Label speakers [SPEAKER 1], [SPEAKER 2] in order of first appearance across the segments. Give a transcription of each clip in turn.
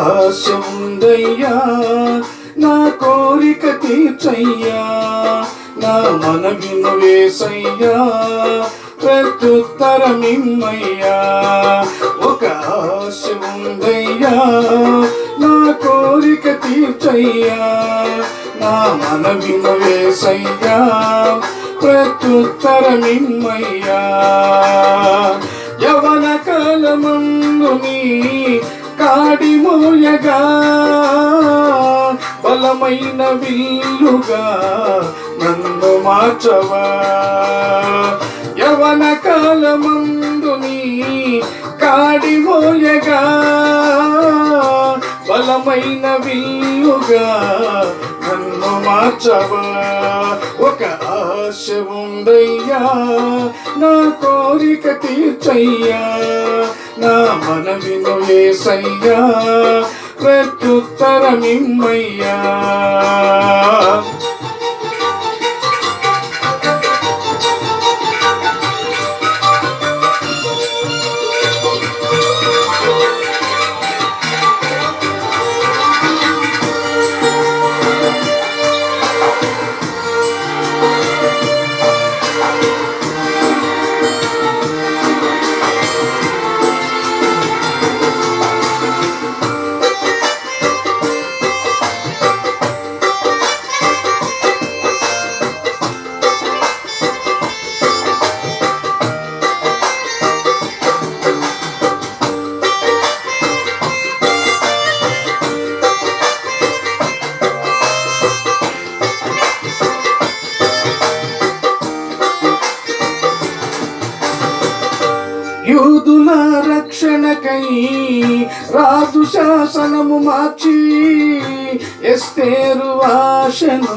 [SPEAKER 1] ఆశ నా కోరిక తీర్చయ్యా నా మనవిను వేసయ్యా ప్రత్యుత్తరమిమ్మయ్యా. ఒక ఆశ ఉందయ్యా నా కోరిక తీర్చయ్యా నా మనవిను వేసయ్యా ప్రత్యుత్తరమిమ్మయ్యా. యవన కాలమందు నీ కాడి అందమైన విల్లుగా నన్ను మార్చవా? యవన కాలమందుని నీ బలమైన విల్లుగా నన్ను మార్చవా? ఒక ఆశ ఉందయ్యా నా కోరిక తీర్చయ్యా నా మనవిను ఏసయ్యా ప్రత్యుత్తరమిమ్మయ్యా యూదుల రక్షణకై రాజు శాసనము మార్చి ఎస్తేరు ఆశను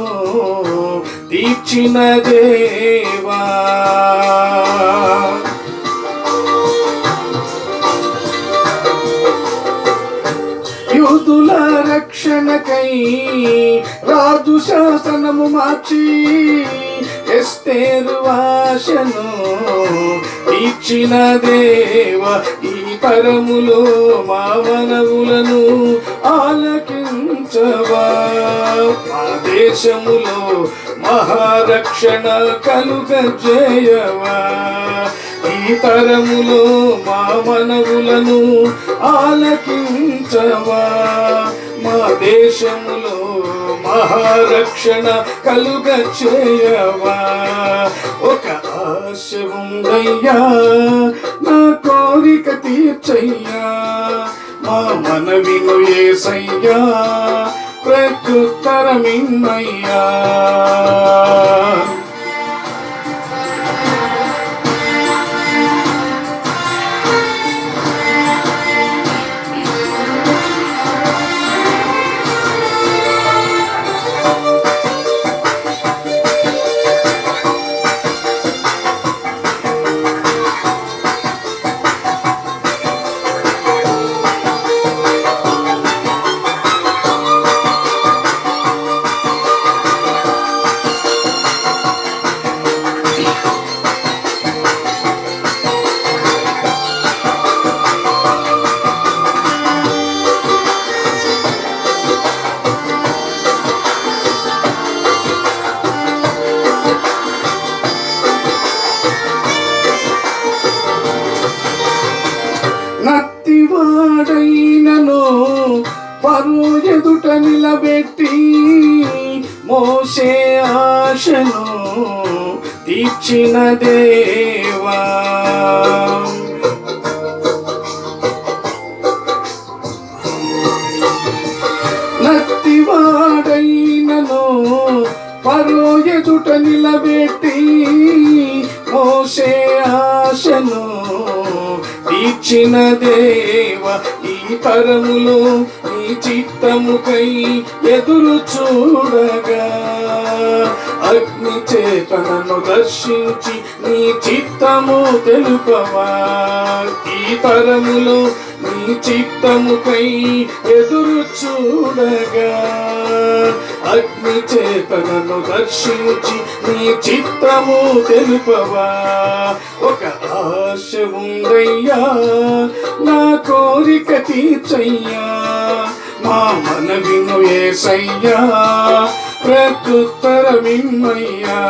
[SPEAKER 1] తీర్చిన దేవా. యూదుల రక్షణకై రాజు శాసనము మార్చి ఎస్తేరు ఆశను ఇచ్చిన దేవ ఈ పరములో మా మనవులను ఆలకించవా. మా దేశములో మహారక్షణ కలుగ చేయవా ఈ తరములో మా మనవులను ఆలకించవా. మా దేశములో మహారక్షణ కలుగ చేయవా ఒక ఆశ ఉందయ్యా నా కోరిక తీర్చయ్యా. మా మనవిను ఏసయ్యా ప్రత్యుత్తరమిన్నయ్యా. పరు ఎదుట నిలబెట్టి మోసే ఆశను తీర్చిన దేవా. నత్తివాడైనను పరు ఎదుట నిలబెట్టి మోసే ఆశను తీర్చిన దేవ. ఈ పరములో నీ చిత్తముకై ఎదురు చూడగా. అగ్ని చేతనను దర్శించి నీ చిత్తము తెలుపవా. ఈ తరములో నీ చిత్తముకై ఎదురు చూడగా అగ్ని చేతనను దర్శించి నీ చిత్తము తెలుపవా? ఒక ఆశ ఉందయ్యా నా కోరిక తీర్చయ్యా మా మనవిను ఏసయ్యా ప్రత్యుత్తరమిమ్మయ్యా.